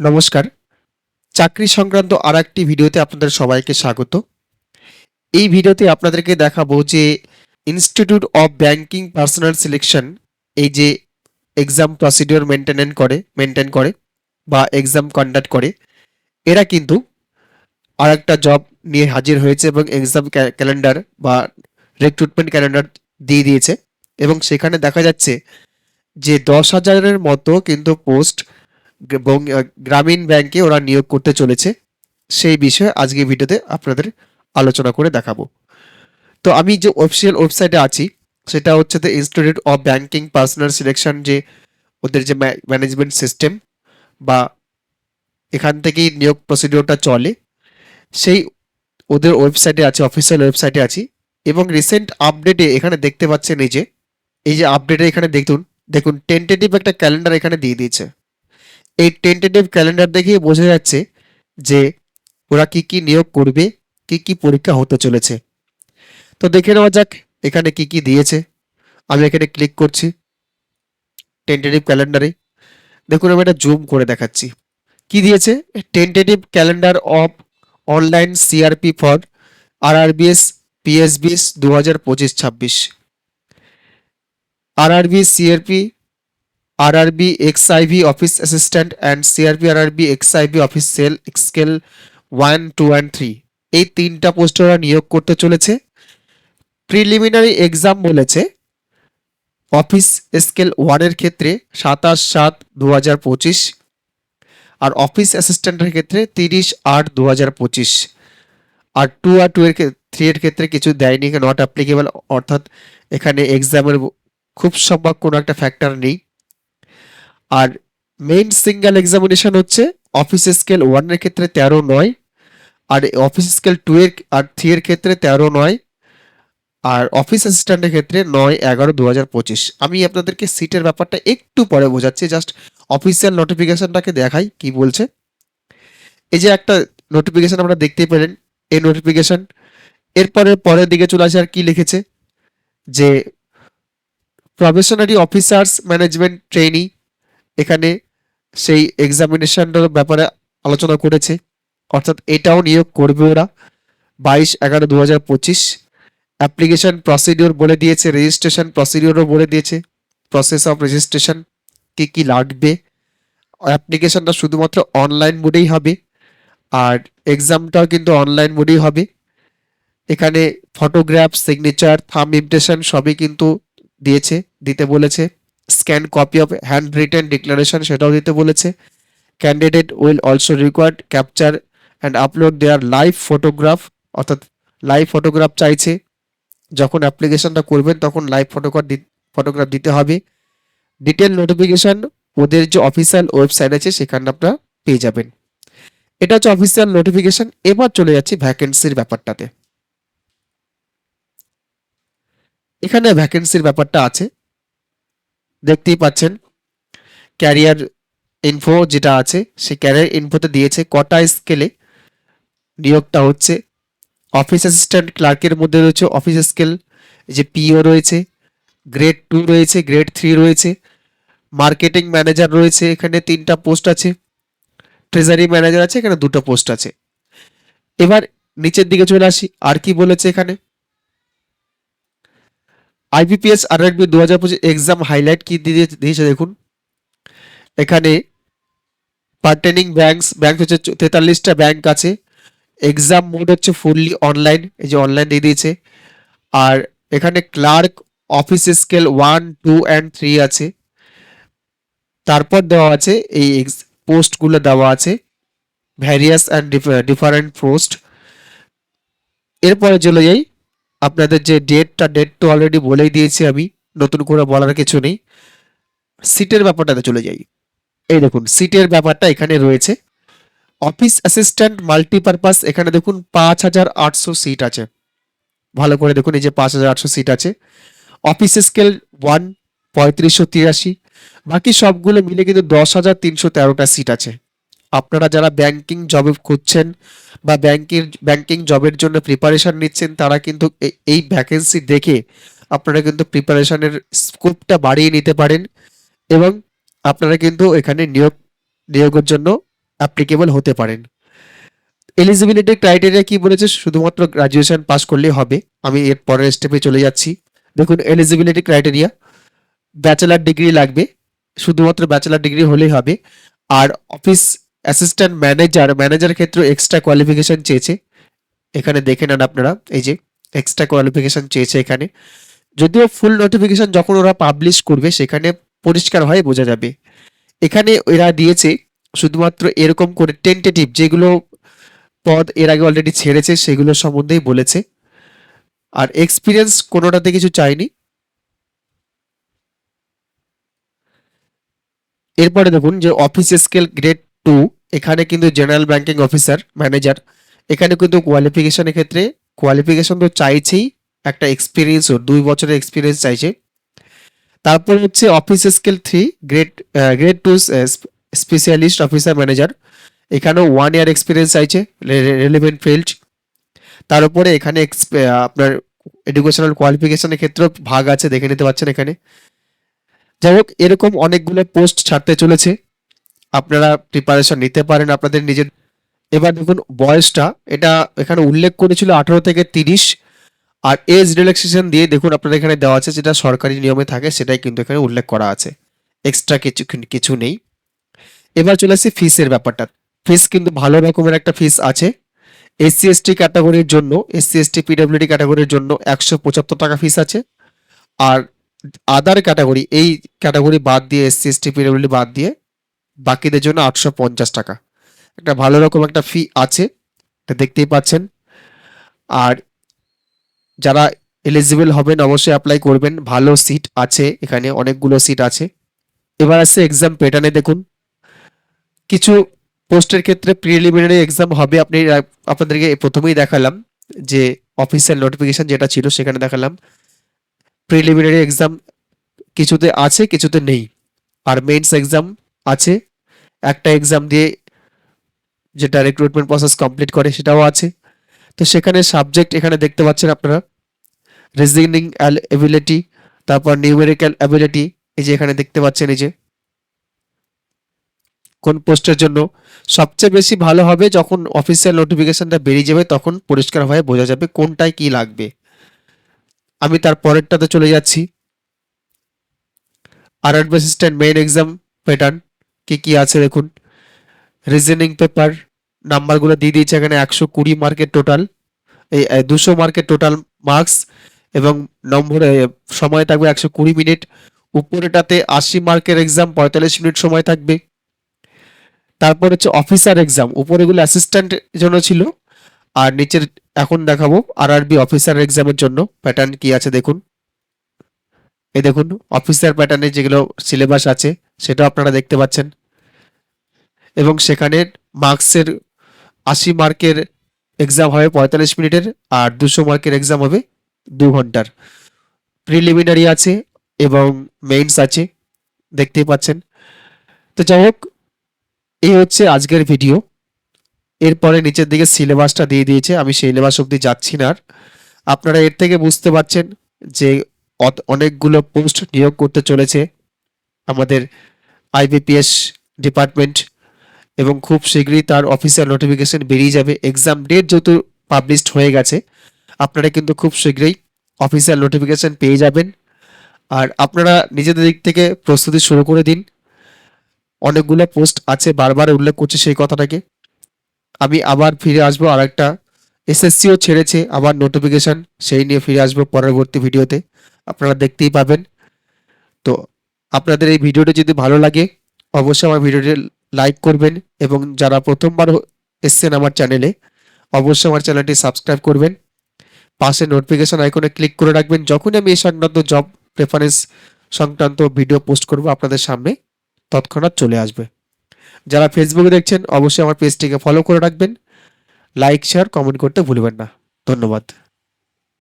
নমস্কার। চাকরি সংক্রান্ত আর একটি ভিডিওতে আপনাদের সবাইকে স্বাগত। এই ভিডিওতে আপনাদেরকে দেখাবো যে institute of banking personnel selection এই যে এক্সাম প্রসিডিওর মেনটেন করে মেনটেন করে বা এক্সাম কন্ডাক্ট করে, এরা কিন্তু আর একটা জব নিয়ে হাজির হয়েছে এবং এক্সাম ক্যালেন্ডার বা রিক্রুটমেন্ট ক্যালেন্ডার দিয়ে দিয়েছে এবং সেখানে দেখা যাচ্ছে যে দশ হাজারের মতো কিন্তু পোস্ট গ্রামীণ ব্যাংকে ওরা নিয়োগ করতে চলেছে। সেই বিষয়ে আজকে ভিডিওতে আপনাদের আলোচনা করে দেখাবো। তো আমি যে অফিসিয়াল ওয়েবসাইটে আছি, সেটা হচ্ছে the institute of banking personnel selection যে ওদের যে ম্যানেজমেন্ট সিস্টেম বা এখান থেকেই নিয়োগ প্রসিডিওরটা চলে, সেই ওদের ওয়েবসাইটে আছে অফিসিয়াল ওয়েবসাইটে আছি। এবং রিসেন্ট আপডেটে এখানে দেখতে পাচ্ছেন এই যে এই যে আপডেটে এখানে দেখুন দেখুন টেন্টেটিভ একটা ক্যালেন্ডার এখানে দিয়ে দিয়েছে। এই টেন্টেটিভ ক্যালেন্ডার দেখেই বোঝা যাচ্ছে যে ওরা কি কি নিয়োগ করবে, কি কি পরীক্ষা হতে চলেছে। তো দেখে নেওয়া যাক এখানে কি কি দিয়েছে। আমি এখানে ক্লিক করছি টেন্টেটিভ ক্যালেন্ডারে দেখুন, আমি এটা জুম করে দেখাচ্ছি। কি দিয়েছে? Tentative calendar of online CRP for RRBs PSBs দু হাজার পঁচিশ ছাব্বিশ। RRB CRP RRB XIV office assistant and CRP RRB XIV office cell scale one two and three এই তিনটা পোস্টে ওরা নিয়োগ করতে চলেছে। প্রিলিমিনারি এক্সাম বলেছে। অফিস স্কেল ওয়ানের ক্ষেত্রে সাতাশ সাত দু হাজার পঁচিশ আর অফিস অ্যাসিস্ট্যান্টের ক্ষেত্রে তিরিশ আট দু হাজার পঁচিশ। আর টু আর টু এর থ্রি এর ক্ষেত্রে কিছু দেয়নি নট অ্যাপ্লিকেবল অর্থাৎ এখানে এক্সামের খুব সম্ভব কোনো একটা ফ্যাক্টর নেই। আর মেইন সিঙ্গেল এক্সামিনেশন হচ্ছে অফিস স্কেল ওয়ানের ক্ষেত্রে তেরো নয়, আর অফিস স্কেল টু এর আর থ্রি এর ক্ষেত্রে তেরো নয়, আর অফিস অ্যাসিস্ট্যান্টের ক্ষেত্রে নয় এগারো দু হাজার পঁচিশ। আমি আপনাদেরকে সিটের ব্যাপারটা একটু পরে বোঝাচ্ছি জাস্ট অফিসিয়াল নোটিফিকেশনটাকে দেখাই কি বলছে। এই যে একটা নোটিফিকেশন আমরা দেখতেই পেলেন, এই নোটিফিকেশন এরপরে পরের দিকে চলে আসে আর কি লিখেছে, যে প্রফেশনারি অফিসার্স ম্যানেজমেন্ট ট্রেনি এখানে সেই এক্সামিনেশনটার ব্যাপারে আলোচনা করেছে। অর্থাৎ এটাও নিয়োগ করবে ওরা। বাইশ এগারো দু হাজার পঁচিশ অ্যাপ্লিকেশন প্রসিডিওর বলে দিয়েছে রেজিস্ট্রেশন প্রসিডিওরও বলে দিয়েছে। প্রসেস অফ রেজিস্ট্রেশন কি কি লাগবে? অ্যাপ্লিকেশনটা শুধুমাত্র অনলাইন মোডেই হবে আর এক্সামটাও কিন্তু অনলাইন মোডেই হবে। এখানে ফটোগ্রাফ সিগনেচার থাম ইমপ্রেশন সবই কিন্তু দিয়েছে, দিতে বলেছে। Scan copy of hand written declaration সেটাও দিতে বলেছে। Candidate will also required capture and upload their live photograph অর্থাৎ লাইভ ফটোগ্রাফ চাইছে। যখন অ্যাপ্লিকেশনটা করবেন, তখন লাইভ ফটোগ্রাফ ফটোগ্রাফ দিতে হবে। ডিটেল নোটিফিকেশন ওদের যে অফিসিয়াল ওয়েবসাইট আছে, সেখানে আপনারা পেয়ে যাবেন। এটা হচ্ছে অফিসিয়াল নোটিফিকেশন এবার চলে যাচ্ছি ভ্যাকেন্সির ব্যাপারটাতে। এখানে ভ্যাকেন্সির ব্যাপারটা আছে। দেখতেই পাচ্ছেন। ক্যারিয়ার ইনফো যেটা আছে, সেই ক্যারিয়ার ইনফোতে দিয়েছে কটা স্কেলে নিয়োগটা হচ্ছে। অফিস অ্যাসিস্ট্যান্ট ক্লার্কের মধ্যে রয়েছে অফিস স্কেল যে পিও রয়েছে গ্রেড টু রয়েছে গ্রেড থ্রি রয়েছে মার্কেটিং ম্যানেজার রয়েছে, এখানে তিনটা পোস্ট আছে ট্রেজারি ম্যানেজার আছে, এখানে দুটো পোস্ট আছে। এবার নিচের দিকে চলে আসি, আর কি বলেছে এখানে? আইবিপিএস আর আরবি দু হাজার পঁচিশ এক্সাম হাইলাইট কি দিয়ে দিয়েছে দেখুন। এখানে পার্টেনিং ব্যাংকস ব্যাংক হচ্ছে তেতাল্লিশটা ব্যাংক আছে। এক্সাম মোড হচ্ছে ফুললি অনলাইন এই যে অনলাইন দিয়ে দিয়েছে। আর এখানে clerk office scale one two and three আছে। তারপর দেওয়া আছে এই পোস্টগুলো দেওয়া আছে। ভ্যারিয়াস অ্যান্ড ডিফারেন্ট পোস্ট এরপরে চলে যাই আপনাদের যে ডেটটা ডেট তো অলরেডি বলেই দিয়েছি আমি, নতুন করে বলার কিছু নেই। সিটের ব্যাপারটাতে চলে যাই। এই দেখুন সিটের ব্যাপারটা এখানে রয়েছে। অফিস অ্যাসিস্ট্যান্ট মাল্টিপারপাস এখানে দেখুন পাঁচ হাজার আটশো সিট আছে। ভালো করে দেখুন, এই যে পাঁচ হাজার আটশো সিট আছে। অফিস স্কেল ওয়ান পঁয়ত্রিশশো তিরাশি। বাকি সবগুলো মিলে কিন্তু দশ হাজার তিনশো তেরোটা সিট আছে। আপনারা যারা ব্যাংকিং জবে খুঁজছেন বা ব্যাংকের ব্যাংকিং জবের জন্য প্রিপারেশন নিচ্ছেন, তারা কিন্তু এই ভ্যাকেন্সি দেখে আপনারা কিন্তু প্রিপারেশনের স্কোপটা বাড়িয়ে নিতে পারেন এবং আপনারা কিন্তু এখানে নিয়োগ, নিয়োগের জন্য অ্যাপ্লিকেবল হতে পারেন। এলিজিবিলিটি ক্রাইটেরিয়া কি বলেছে? শুধুমাত্র গ্রাজুয়েশন পাস করলেই হবে। আমি এর পরের স্টেপে চলে যাচ্ছি। দেখুন এলিজিবিলিটি ক্রাইটেরিয়া ব্যাচেলার ডিগ্রি লাগবে। শুধুমাত্র ব্যাচেলার ডিগ্রি হলেই হবে। আর অফিস অ্যাসিস্ট্যান্ট ম্যানেজার ম্যানেজার ক্ষেত্রে এক্সট্রা কোয়ালিফিকেশন চেয়েছে। এখানে দেখে নেন আপনারা, এই যে এক্সট্রা কোয়ালিফিকেশন চেয়েছে এখানে। যদিও ফুল নোটিফিকেশন যখন ওরা পাবলিশ করবে, সেখানে পরিষ্কার হয়, বোঝা যাবে। এখানে এরা দিয়েছে শুধুমাত্র এরকম করে টেন্টেটিভ যেগুলো পদ এর আগে অলরেডি ছেড়েছে, সেগুলো সম্বন্ধেই বলেছে। আর এক্সপিরিয়েন্স কোনোটাতে কিছু চাইনি এরপরে দেখুন যে অফিস স্কেল গ্রেড টু, এখানে কিন্তু জেনারেল ব্যাংকিং অফিসার ম্যানেজার এখানে কিন্তু কোয়ালিফিকেশনের ক্ষেত্রে কোয়ালিফিকেশন তো চাইছেই, একটা এক্সপিরিয়েন্সও দুই বছরের এক্সপিরিয়েন্স চাইছে। তারপর হচ্ছে office scale three grade grade two specialist officer manager এখানেও ওয়ান ইয়ার এক্সপিরিয়েন্স চাইছে রেলিভেন্ট ফিল্ড তার উপরে এখানে আপনার এডুকেশনাল কোয়ালিফিকেশনের ক্ষেত্রেও ভাগ আছে, দেখে নিতে পাচ্ছেন এখানে। যাই হোক, এরকম অনেকগুলো পোস্ট ছাড়তে চলেছে। আপনারা প্রিপারেশন নিতে পারেন আপনাদের নিজের এবার দেখুন, বয়সটা, এটা এখানে উল্লেখ করেছিল আঠারো থেকে তিরিশ। আর এজ রিল্যাক্সেশন দিয়ে দেখুন আপনাদের এখানে দেওয়া আছে, যেটা সরকারি নিয়মে থাকে, সেটাই কিন্তু এখানে উল্লেখ করা আছে। এক্সট্রা কিছু কিছু নেই। এবার চলে আসছি ফিসের ব্যাপারটা। ফিস কিন্তু ভালো রকমের একটা ফিস আছে। এসসি এসটি ক্যাটাগরির জন্য এসসি এসটি পিডব্লিউডি ক্যাটাগরির জন্য একশো পঁচাত্তর টাকা ফিস আছে। আর আদার ক্যাটাগরি এই ক্যাটাগরি বাদ দিয়ে এসসি এসটি পিডব্লিউডি বাদ দিয়ে বাকিদের জন্য আটশো পঞ্চাশ টাকা। একটা ভালো রকম একটা ফি আছে, এটা দেখতেই পাচ্ছেন। আর যারা এলিজিবল হবেন, অবশ্যই অ্যাপ্লাই করবেন। ভালো সিট আছে, এখানে অনেকগুলো সিট আছে। এবার আসছে এক্সাম প্যাটার্নে দেখুন। কিছু পোস্টের ক্ষেত্রে প্রিলিমিনারি এক্সাম হবে। আপনি, আপনাদেরকে প্রথমেই দেখালাম যে অফিসিয়াল নোটিফিকেশন যেটা ছিল, সেখানে দেখালাম। প্রিলিমিনারি এক্সাম কিছুতে আছে, কিছুতে নেই। আর মেন্স এক্সাম আছে। একটা এক্সাম দিয়ে যেটা রিক্রুটমেন্ট প্রসেস কমপ্লিট করে সেটাও আছে। তো সেখানে সাবজেক্ট এখানে দেখতে পাচ্ছেন আপনারা। রিজনিং এবিলিটি তারপর নিউমেরিক্যাল অ্যাবিলিটি এই যে এখানে দেখতে পাচ্ছেন এই যে। কোন পোস্টের জন্য। সবচেয়ে বেশি ভালো হবে যখন অফিসিয়াল নোটিফিকেশনটা বেরিয়ে যাবে তখন পরিষ্কার হয়ে বোঝা যাবে কোনটায় কি লাগবে। আমি তার পরেরটাতে চলে যাচ্ছি। আর অ্যাসিস্ট্যান্ট মেইন এক্সাম প্যাটার্ন কি কি আছে দেখুন। রিজনিং পেপার নাম্বারগুলো দিয়ে দিয়েছে এখানে একশো কুড়ি মার্কের টোটাল এই দুশো মার্কের টোটাল মার্কস এবং নম্বরে সময় থাকবে একশো কুড়ি মিনিট। উপরেটাতে আশি মার্কের এক্সাম পঁয়তাল্লিশ মিনিট সময় থাকবে। তারপর হচ্ছে অফিসার এক্সাম উপরেগুলো অ্যাসিস্ট্যান্ট জন্য ছিল। আর নিচের এখন দেখাবো আর আরবি অফিসার এক্সামের জন্য প্যাটার্ন কি আছে দেখুন। এই দেখুন অফিসার প্যাটার্নে যেগুলো সিলেবাস আছে সেটাও আপনারা দেখতে পাচ্ছেন। এবং সেখানে মার্কসের আশি মার্কের এক্সাম হবে পঁয়তাল্লিশ মিনিটের আর দুশো মার্কের এক্সাম হবে দু ঘণ্টার। প্রিলিমিনারি আছে এবং মেইনস আছে, দেখতেই পাচ্ছেন। তো যাই হোক, এই হচ্ছে আজকের ভিডিও এরপরে নিচের দিকে সিলেবাসটা দিয়ে দিয়েছে, আমি সিলেবাস অবধি যাচ্ছি না আর। আপনারা এর থেকে বুঝতে পারছেন যে অনেকগুলো পোস্ট নিয়োগ করতে চলেছে আমাদের আইবিপিএস ডিপার্টমেন্ট এবং খুব শীঘ্রই তার অফিসিয়াল নোটিফিকেশন বেরিয়ে যাবে। এক্সাম ডেট যেহেতু পাবলিশড হয়ে গেছে, আপনারা কিন্তু খুব শীঘ্রই অফিসিয়াল নোটিফিকেশন পেয়ে যাবেন। আর আপনারা নিজেদের দিক থেকে প্রস্তুতি শুরু করে দিন। অনেকগুলো পোস্ট আছে, বারবার উল্লেখ করছে সেই কথাটাকে। আমি আবার ফিরে আসব আর একটা এসএসসিও ছেড়েছে আবার নোটিফিকেশন সেই নিয়ে ফিরে আসব পরবর্তী ভিডিওতে আপনারা দেখতেই পাবেন। তো আপনাদের এই ভিডিওটি যদি ভালো লাগে, অবশ্যই আমার ভিডিওটি লাইক করবেন এবং যারা প্রথমবার এসছেন আমার চ্যানেলে অবশ্যই আমার চ্যানেলটি সাবস্ক্রাইব করবেন। পাশে নোটিফিকেশন আইকনে ক্লিক করে রাখবেন। যখনই আমি এই সংক্রান্ত জব প্রেফারেন্স সংক্রান্ত ভিডিও পোস্ট করব আপনাদের সামনে, তৎক্ষণাৎ চলে আসবে। যারা ফেসবুকে দেখছেন, অবশ্যই আমার পেজটিকে ফলো করে রাখবেন। লাইক শেয়ার কমেন্ট করতে ভুলবেন না। ধন্যবাদ।